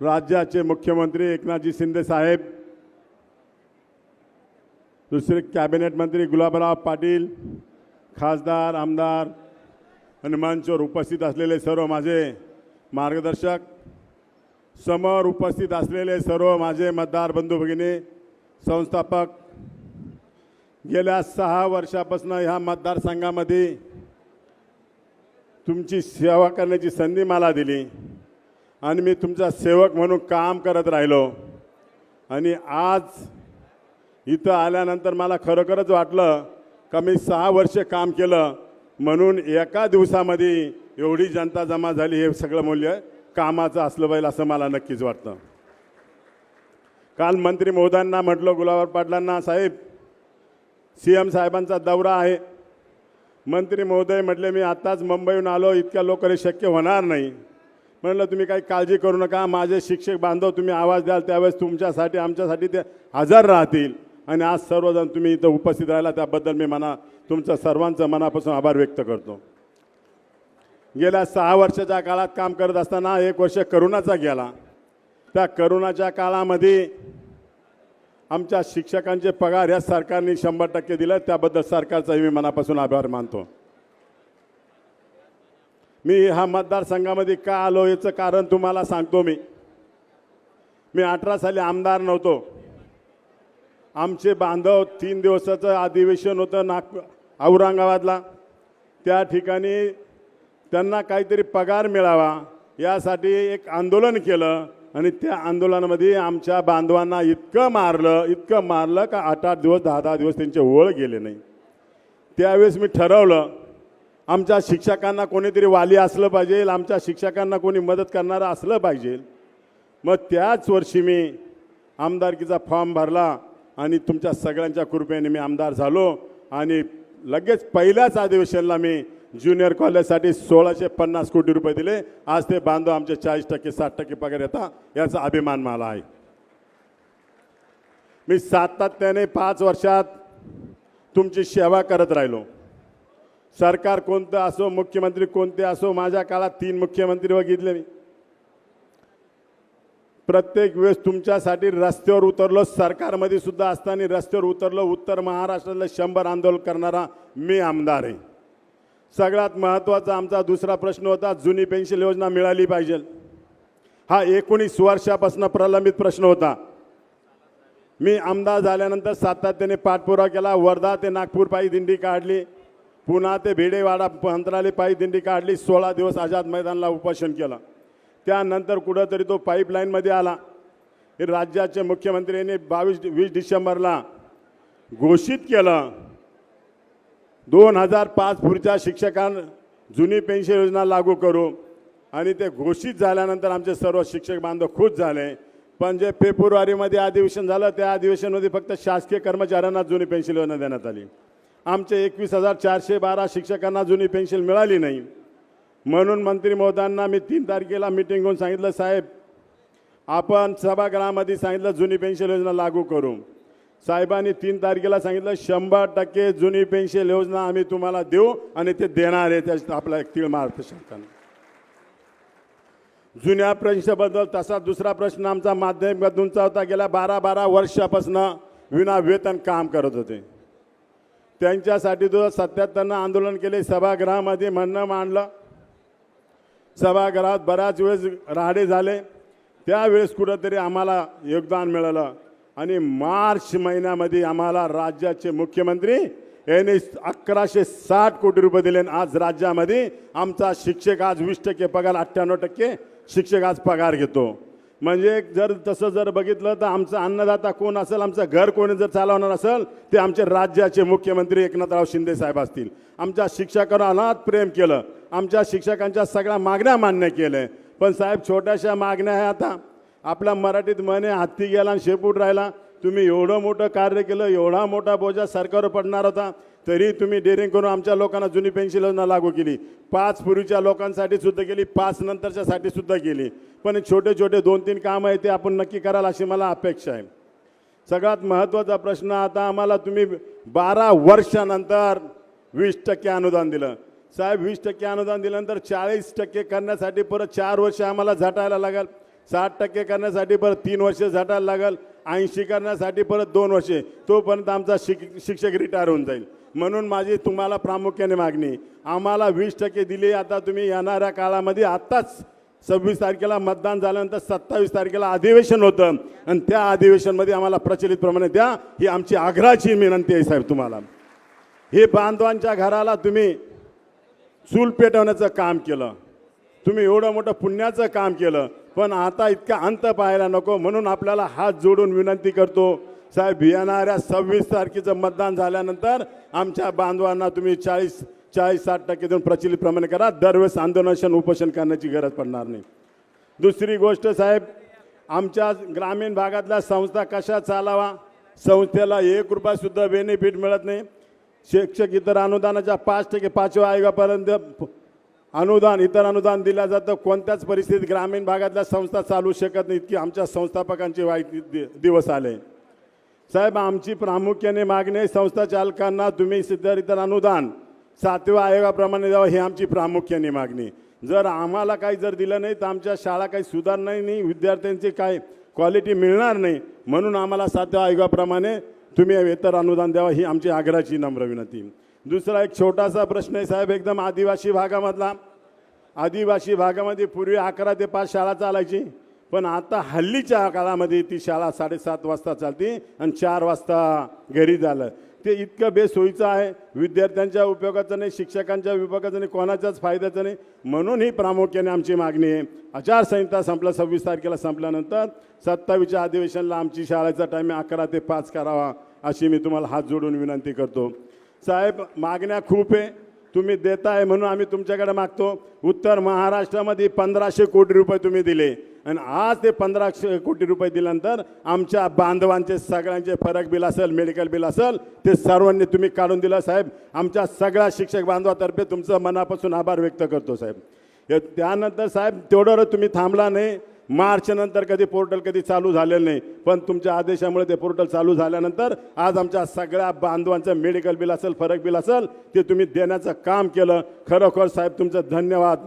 राज्याचे मुख्यमंत्री एकनाथजी शिंदे साहेब दुसरे कॅबिनेट मंत्री गुलाबराव पाटील खासदार आमदार आणि मंचवर उपस्थित असलेले सर्व माझे मार्गदर्शक समोर उपस्थित असलेले सर्व माझे मतदार बंधू भगिनी संस्थापक गेल्या सहा वर्षापासून ह्या मतदारसंघामध्ये तुमची सेवा करण्याची संधी मला दिली. आणि मी तुमचा सेवक म्हणून काम करत राहिलो. आणि आज इथं आल्यानंतर मला खरोखरच वाटलं का मी सहा वर्ष काम केलं. म्हणून एका दिवसामध्ये एवढी जनता जमा झाली हे सगळं मूल्य कामाचं असलं पाहिजे असं मला नक्कीच वाटतं. काल मंत्री महोदयांना म्हटलं गुलाबर पाटलांना साहेब सी एम साहेबांचा दौरा आहे. मंत्री महोदय म्हटले मी आत्ताच मुंबईहून आलो इतक्या लोक शक्य होणार नाही. म्हणलं तुम्ही काही काळजी करू नका. माझे शिक्षक बांधव तुम्ही आवाज द्याल त्यावेळेस तुमच्यासाठी आमच्यासाठी ते हजर राहतील. आणि आज सर्वजण तुम्ही इथं उपस्थित राहिला त्याबद्दल मी मना तुमचं सर्वांचं मनापासून आभार व्यक्त करतो. गेल्या सहा वर्षाच्या काळात काम करत असताना एक वर्ष करोनाचा गेला. त्या करोनाच्या काळामध्ये आमच्या शिक्षकांचे पगार या सरकारने शंभर टक्के दिलं. त्याबद्दल सरकारचाही मी मनापासून आभार मानतो. मी हा मतदारसंघामध्ये का आलो याचं कारण तुम्हाला सांगतो मी. मी अठरा साली आमदार नव्हतो. आमचे बांधव तीन दिवसाचं अधिवेशन होतं नागपूर औरंगाबादला. त्या ठिकाणी त्यांना काहीतरी पगार मिळावा यासाठी एक आंदोलन केलं आणि त्या आंदोलनामध्ये आमच्या बांधवांना इतकं मारलं इतकं मारलं का आठ आठ दिवस दहा दहा दिवस त्यांचे ओळ गेले नाही. त्यावेळेस मी ठरवलं आमच्या शिक्षकांना कोणीतरी वाली असलं पाहिजे आमच्या शिक्षकांना कोणी मदत करणारं असलं पाहिजे. मग त्याच वर्षी मी आमदारकीचा फॉर्म भरला आणि तुमच्या सगळ्यांच्या कृपेने मी आमदार झालो आणि लगेच पहिल्याच अधिवेशनला मी ज्युनियर कॉलेजसाठी सोळाशे पन्नास कोटी रुपये दिले. आज ते बांधव आमचे चाळीस टक्के साठ टक्के पगार येतात याचा अभिमान मला आहे. मी सातत्याने पाच वर्षात तुमची सेवा करत राहिलो. सरकार कोणतं असो मुख्यमंत्री कोणते असो माझ्या काळात तीन मुख्यमंत्री बघितले मी. प्रत्येक वेळेस तुमच्यासाठी रस्त्यावर उतरलो सरकारमध्ये सुद्धा असताना रस्त्यावर उतरलो उत्तर महाराष्ट्रातलं शंभर आंदोलन करणारा मी आमदार आहे. सगळ्यात महत्त्वाचा आमचा दुसरा प्रश्न होता जुनी पेन्शन योजना मिळाली पाहिजे. हा एकोणीस वर्षापासून प्रलंबित प्रश्न होता. मी आमदार झाल्यानंतर सातत्याने पाठपुरावा केला वर्धा ते नागपूर पायी दिंडी काढली. पुन्हा ते भिडेवाडा अंतराले पायी दिंडी काढली सोळा दिवस आझाद मैदानला उपोषण केलं. त्यानंतर कुठंतरी तो पाईपलाईनमध्ये आला. हे राज्याचे मुख्यमंत्र्यांनी बावीस वीस डिसेंबरला घोषित केलं. दोन हजार पाच पुढच्या शिक्षकां जुनी पेन्शन योजना लागू करू. आणि ते घोषित झाल्यानंतर आमचे सर्व शिक्षक बांधव खुश झाले. पण जे फेब्रुवारीमध्ये अधिवेशन झालं त्या अधिवेशनमध्ये फक्त शासकीय कर्मचाऱ्यांना जुनी पेन्शन योजना देण्यात आली. आमचे एकवीस हजार चारशे बारा शिक्षकांना जुनी पेन्शन मिळाली नाही. म्हणून मंत्री महोदयांना मी तीन तारखेला मिटिंग घेऊन सांगितलं साहेब आपण सभागृहामध्ये सांगितलं जुनी पेन्शन योजना लागू करू. साहेबांनी तीन तारखेला सांगितलं शंभर टक्के जुनी पेन्शन योजना आम्ही तुम्हाला देऊ आणि ते देणार आहे त्या आपला एक तीळ महाराष्ट्र शासनाने जुन्या प्रश्नाबद्दल तसा दुसरा प्रश्न आमचा माध्यमिक होता गेल्या बारा बारा वर्षापासून विना वेतन काम करत होते. त्यांच्यासाठी सुद्धा सत्याहत्तरनं आंदोलन केले सभागृहामध्ये म्हणणं मांडलं. सभागृहात बऱ्याच वेळेस राहडे झाले. त्यावेळेस कुठंतरी आम्हाला योगदान मिळालं. आणि मार्च महिन्यामध्ये आम्हाला राज्याचे मुख्यमंत्री यांनी अकराशे साठ कोटी रुपये दिले. आणि आज राज्यामध्ये आमचा शिक्षक आज वीस टक्के पगार अठ्ठ्याण्णव टक्के शिक्षक आज पगार घेतो. म्हणजे जर तसं जर बघितलं तर आमचा अन्नदाता कोण असेल आमचं घर कोणी जर चालवणार असेल ते आमचे राज्याचे मुख्यमंत्री एकनाथराव शिंदे साहेब असतील. आमच्या शिक्षकांना अनाथ प्रेम केलं. आमच्या शिक्षकांच्या सगळ्या मागण्या मान्य केल्या. पण साहेब छोट्याशा मागण्या आहे आता. आपल्या मराठीत म्हणे हत्ती गेला आणि शेपूट राहिला. तुम्ही एवढं मोठं कार्य केलं एवढा मोठा बोजा सरकारवर पडणार होता तरी तुम्ही डेअरिंग करून आमच्या लोकांना जुनी पेन्शन योजना लागू केली. पाच पूर्वीच्या लोकांसाठी सुद्धा केली पाच नंतरच्यासाठी सुद्धा केली. पण छोटे छोटे दोन तीन कामं आहे ते आपण नक्की कराल अशी मला अपेक्षा आहे. सगळ्यात महत्त्वाचा प्रश्न आता आम्हाला तुम्ही बारा वर्षानंतर वीस टक्के अनुदान दिलं. साहेब वीस टक्के अनुदान दिल्यानंतर चाळीस टक्के करण्यासाठी परत चार वर्ष आम्हाला झटायला लागेल. साठ टक्के करण्यासाठी परत तीन वर्ष झटायला लागेल. ऐंशी करण्यासाठी परत दोन वर्षे तोपर्यंत आमचा शिक शिक्षक रिटायर होऊन जाईल. म्हणून माझी तुम्हाला प्रामुख्याने मागणी आम्हाला वीस टक्के दिली आता तुम्ही येणाऱ्या काळामध्ये आत्ताच सव्वीस तारखेला मतदान झाल्यानंतर सत्तावीस तारखेला अधिवेशन होतं. आणि त्या अधिवेशनमध्ये आम्हाला प्रचलितप्रमाणे द्या ही आमची आग्रहाची विनंती आहे साहेब तुम्हाला. हे बांधवांच्या घराला तुम्ही चूल पेटवण्याचं काम केलं. तुम्ही एवढं मोठं पुण्याचं काम केलं. पण आता इतका अंत पाहायला नको म्हणून आपल्याला हात जोडून विनंती करतो साहेब येणाऱ्या सव्वीस तारखेचं मतदान झाल्यानंतर आमच्या बांधवांना तुम्ही चाळीस चाळीस साठ टक्के देऊन प्रचलितप्रमाणे करा. दरवेळेस आंदोलन उपोषण करण्याची गरज पडणार नाही. दुसरी गोष्ट साहेब आमच्या ग्रामीण भागातल्या संस्था कशा चालावा? संस्थेला एक रुपयासुद्धा बेनिफिट मिळत नाही. शिक्षक इतर अनुदानाच्या पाच टक्के पाचव्या आयोगापर्यंत अनुदान इतर अनुदान दिलं जातं. कोणत्याच परिस्थितीत ग्रामीण भागातल्या संस्था चालू शकत नाहीत की आमच्या संस्थापकांचे वाईट दि- दिवस आले. साहेब आमची प्रामुख्याने मागणी आहे संस्था चालकांना तुम्ही इतर इतर अनुदान सातव्या आयोगाप्रमाणे द्यावं ही आमची प्रामुख्याने मागणी. जर आम्हाला काही जर दिलं नाही तर आमच्या शाळा काही सुधारणार नाही विद्यार्थ्यांची काय क्वालिटी मिळणार नाही म्हणून आम्हाला सातव्या आयोगाप्रमाणे तुम्ही इतर अनुदान द्यावं ही आमची आग्रहाची नम्र विनंती. दुसरा एक छोटासा प्रश्न आहे साहेब एकदम आदिवासी भागामधला. आदिवासी भागामध्ये पूर्वी अकरा ते पाच शाळा चालायची पण आता हल्लीच्या काळामध्ये ती शाळा साडेसात वाजता चालते आणि चार वाजता घरी झालं. ते इतकं बेसोयीचं आहे विद्यार्थ्यांच्या उपयोगाचं नाही शिक्षकांच्या उपयोगाचं नाही कोणाच्याच फायद्याचं नाही. म्हणून ही प्रामुख्याने आमची मागणी आहे. आचारसंहिता संपला सव्वीस तारखेला संपल्यानंतर सत्तावीसच्या अधिवेशनला आमची शाळेचा टाईम अकरा ते पाच करावा अशी मी तुम्हाला हात जोडून विनंती करतो. साहेब मागण्या खूप आहे. तुम्ही देताय म्हणून आम्ही तुमच्याकडे मागतो. उत्तर महाराष्ट्रामध्ये पंधराशे कोटी रुपये तुम्ही दिले. आणि आज ते पंधराशे कोटी रुपये दिल्यानंतर आमच्या बांधवांचे सगळ्यांचे फरक बिल असेल मेडिकल बिल असेल ते सर्वांनी तुम्ही काढून दिलं साहेब. आमच्या सगळ्या शिक्षक बांधवातर्फे तुमचं मनापासून आभार व्यक्त करतो साहेब. त्यानंतर साहेब तेवढं तुम्ही थांबला नाही. मार्चनंतर कधी पोर्टल कधी चालू झालेलं नाही पण तुमच्या आदेशामुळे ते पोर्टल चालू झाल्यानंतर आज आमच्या सगळ्या बांधवांचं मेडिकल बिल असेल फरक बिल असेल ते तुम्ही देण्याचं काम केलं. खरोखर साहेब तुमचं धन्यवाद.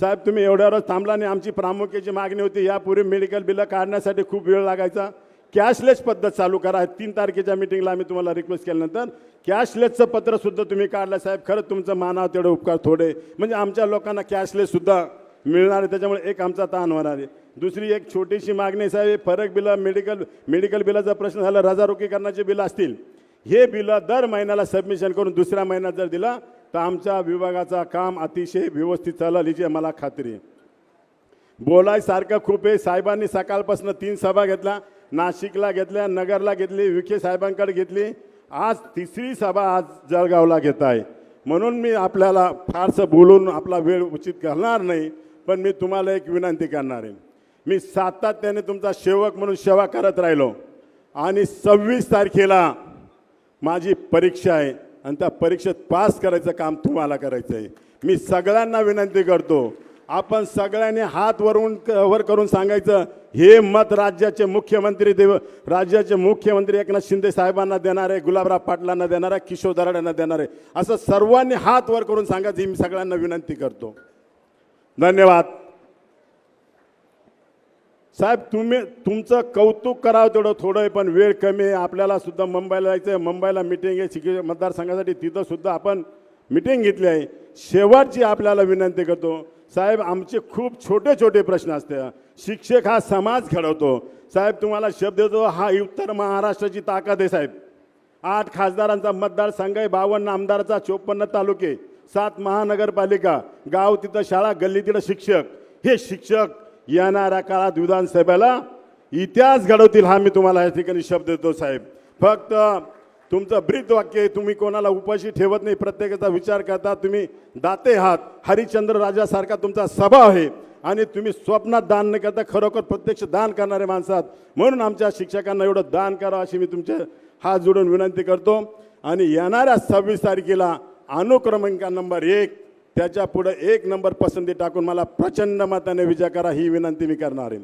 साहेब तुम्ही एवढ्यावरच थांबला नाही. आमची प्रामुख्याची मागणी होती यापूर्वी मेडिकल बिलं काढण्यासाठी खूप वेळ लागायचा. कॅशलेस पद्धत चालू करा. तीन तारखेच्या मिटिंगला आम्ही तुम्हाला रिक्वेस्ट केल्यानंतर कॅशलेसचं पत्रसुद्धा तुम्ही काढलं. साहेब खरंच तुमचं मानावर तेवढे उपकार थोडे. म्हणजे आमच्या लोकांना कॅशलेससुद्धा मिळणार आहे त्याच्यामुळे एक आमचा ताण होणार आहे. दुसरी एक छोटीशी मागणी साहेब फरक बिलं मेडिकल मेडिकल बिलाचा प्रश्न झाला रजारोकीकरणाचे बिलं असतील. हे बिलं दर महिन्याला सबमिशन करून दुसऱ्या महिन्यात जर दिला तर आमच्या विभागाचा काम अतिशय व्यवस्थित चालेल याची मला खात्री आहे. बोलायसारखं खूप आहे साहेबांनी सकाळपासून तीन सभा घेतल्या नाशिकला घेतल्या नगरला घेतली विखे साहेबांकडे घेतली. आज तिसरी सभा आज जळगावला घेत आहे. म्हणून मी आपल्याला फारसं बोलून आपला वेळ उचित घालणार नाही. पण मी तुम्हाला एक विनंती करणार आहे. मी सातत्याने तुमचा सेवक म्हणून सेवा करत राहिलो. आणि सव्वीस तारखेला माझी परीक्षा आहे आणि त्या परीक्षेत पास करायचं काम तुम्हाला करायचं आहे मी सगळ्यांना विनंती करतो. आपण सगळ्यांनी हात वरून वर करून सांगायचं हे मत राज्याचे मुख्यमंत्री देव राज्याचे मुख्यमंत्री एकनाथ शिंदे साहेबांना देणार आहे गुलाबराव पाटलांना देणार आहे किशोर दराडांना देणार आहे. असं सर्वांनी हात वर करून सांगायचं ही मी सगळ्यांना विनंती करतो. धन्यवाद. साहेब तुम्ही तुमचं कौतुक करावं तेवढं थोडं आहे पण वेळ कमी आहे. आपल्याला सुद्धा मुंबईला जायचं आहे मुंबईला मिटिंग आहे. शिक्षक मतदारसंघासाठी तिथं सुद्धा आपण मिटिंग घेतली आहे. शेवटची आपल्याला विनंती करतो साहेब आमचे खूप छोटे छोटे प्रश्न असते. शिक्षक हा समाज घडवतो. साहेब तुम्हाला शब्द देतो हा उत्तर महाराष्ट्राची ताकद आहे साहेब. आठ खासदारांचा मतदारसंघ आहे बावन्न आमदारचा चोपन्न तालुके. सात महानगरपालिका गाव तिथं शाळा गल्ली तिथं शिक्षक. हे शिक्षक येणाऱ्या काळात विधानसभेला इतिहास घडवतील हा मी तुम्हाला या ठिकाणी शब्द देतो साहेब. फक्त तुमचं ब्रीद वाक्य आहे तुम्ही कोणाला उपाशी ठेवत नाही प्रत्येकाचा विचार करता तुम्ही दाते आहात. हरिश्चंद्र राजासारखा तुमचा स्वभाव आहे आणि तुम्ही स्वप्नात दान न करता खरोखर प्रत्यक्ष दान करणारे माणसात म्हणून आमच्या शिक्षकांना एवढं दान करावं अशी मी तुमचे हात जोडून विनंती करतो. आणि येणाऱ्या सव्वीस तारखेला अनुक्रमांका नंबर एक त्याच्या पुढं एक नंबर पसंती टाकून मला प्रचंड मताने विजय करा ही विनंती मी करणार आहे.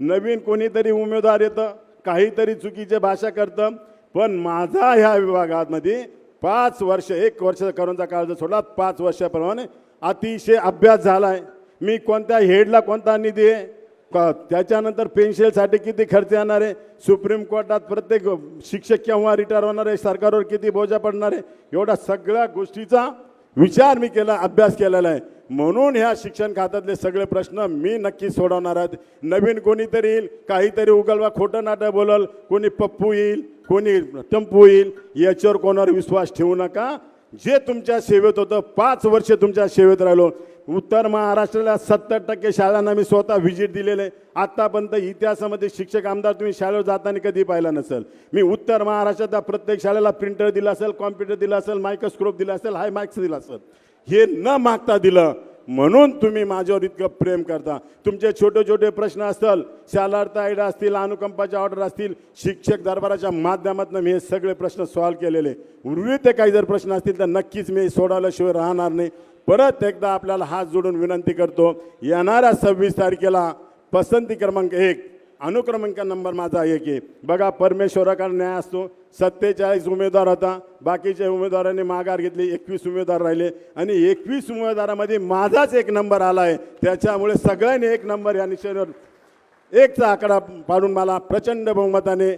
नवीन कोणीतरी उमेदवार येतं काहीतरी चुकीचे भाषा करतं पण माझा ह्या विभागामध्ये पाच वर्ष एक वर्ष करोनाचा काळ जर सोडला पाच वर्षाप्रमाणे अतिशय अभ्यास झाला आहे मी कोणत्या हेडला कोणता निधी आहे? त्याच्यानंतर पेन्शनसाठी किती खर्च येणार आहे? सुप्रीम कोर्टात प्रत्येक शिक्षक केव्हा रिटायर होणार आहे सरकारवर किती बोजा पडणार आहे? एवढा सगळ्या गोष्टीचा विचार मी केला अभ्यास केलेला आहे. म्हणून ह्या शिक्षण खात्यातले सगळे प्रश्न मी नक्की सोडवणार आहेत. नवीन कोणीतरी येईल काहीतरी उगलवा खोटं नाटक बोलल कोणी पप्पू येईल कोणी टंपू येईल याच्यावर कोणावर विश्वास ठेवू नका. जे तुमच्या सेवेत होतं पाच वर्ष तुमच्या सेवेत राहिलो. उत्तर महाराष्ट्राला सत्तर टक्के शाळांना मी स्वतः व्हिजिट दिलेलं आहे. आत्तापर्यंत इतिहासामध्ये शिक्षक आमदार तुम्ही शाळेवर जाताना कधी पाहिला नसेल. मी उत्तर महाराष्ट्राच्या प्रत्येक शाळेला प्रिंटर दिला असेल कॉम्प्युटर दिला असेल मायक्रोस्कोप दिला असेल हाय मार्क्स दिला असेल. हे न मागता दिलं. म्हणून तुम्ही माझ्यावर इतकं प्रेम करता. तुमचे छोटे छोटे प्रश्न असतील शालार्थ आयडा असतील अनुकंपाच्या ऑर्डर असतील शिक्षक दरबाराच्या माध्यमातून मी हे सगळे प्रश्न सॉल्व्ह केलेले. उर्वरित काही जर प्रश्न असतील तर नक्कीच मी सोडवल्याशिवाय राहणार नाही. परत एकदा आपल्याला हात जोडून विनंती करतो येणाऱ्या सव्वीस तारखेला पसंती क्रमांक एक अनुक्रमांक नंबर माझा एक आहे. बघा परमेश्वराकडे न्याय असतो. सत्तेचाळीस उमेदवार होता. बाकीच्या उमेदवारांनी माघार घेतली. एकवीस उमेदवार राहिले. आणि एकवीस उमेदवारामध्ये माझाच एक नंबर आला आहे. त्याच्यामुळे सगळ्यांनी एक नंबर या निश्चयावर एकचा आकडा पाडून मला प्रचंड बहुमताने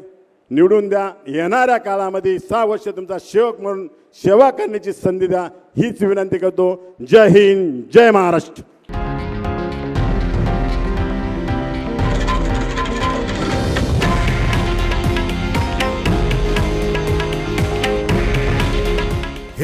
निवडून द्या. येणाऱ्या काळामध्ये सहा वर्ष तुमचा सेवक म्हणून सेवा करण्याची संधी द्या. हीच विनंती करतो. जय हिंद जय महाराष्ट्र.